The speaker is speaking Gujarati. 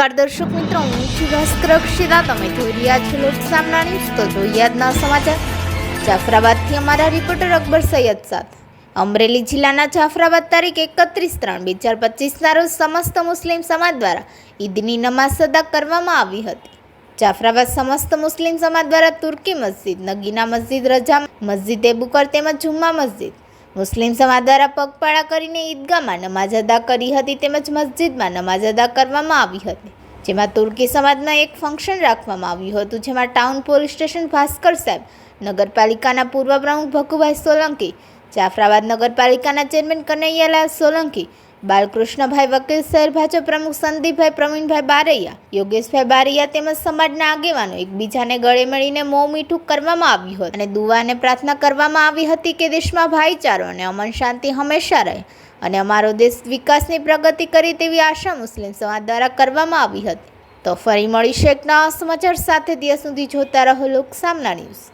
નમસ્કાર દર્શક મિત્રો, હું છું ભાસ્કર તમે જોઈ રહ્યા છો લોટ સામના તો જોઈએ આજના સમાચાર. જાફરાબાદથી અમારા રિપોર્ટર અકબર સૈયદ સાથે. અમરેલી જિલ્લાના જાફરાબાદ તારીખ એકત્રીસ ત્રણ બે હજાર પચીસના રોજ સમસ્ત મુસ્લિમ સમાજ દ્વારા ઈદની નમાઝ અદા કરવામાં આવી હતી. જાફરાબાદ સમસ્ત મુસ્લિમ સમાજ દ્વારા તુર્કી મસ્જિદ, નગીના મસ્જિદ, રજા મસ્જિદ એબુકર તેમજ જુમ્મા મસ્જિદ મુસ્લિમ સમાજ દ્વારા પગપાળા કરીને ઈદગાહમાં નમાઝ અદા કરી હતી તેમજ મસ્જિદમાં નમાઝ અદા કરવામાં આવી હતી. જેમાં તુર્કી સમાજમાં એક ફંક્શન રાખવામાં આવ્યું હતું, જેમાં ટાઉન પોલીસ સ્ટેશન ભાસ્કર સાહેબ, નગરપાલિકાના પૂર્વ પ્રમુખ ભગુભાઈ સોલંકી, જાફરાબાદ નગરપાલિકાના ચેરમેન કનૈયાલાલ સોલંકી બાલકૃષ્ણભાઈ વકીલ શહેર ભાજપ પ્રમુખ સંદીપભાઈ પ્રવીણભાઈ બારૈયા, યોગેશભાઈ બારૈયા તેમજ સમાજના આગેવાનો એકબીજાને ગળે મળીને મોં મીઠું કરવામાં આવ્યું હતું અને દુવાને પ્રાર્થના કરવામાં આવી હતી કે દેશમાં ભાઈચારો અને અમન શાંતિ હંમેશા રહે અને અમારો દેશ વિકાસની પ્રગતિ કરી તેવી આશા મુસ્લિમ સમાજ દ્વારા કરવામાં આવી હતી. તો ફરી મળીશું એક નવા સમાચાર સાથે, ત્યાં સુધી જોતા રહો લોક સામના ન્યૂઝ.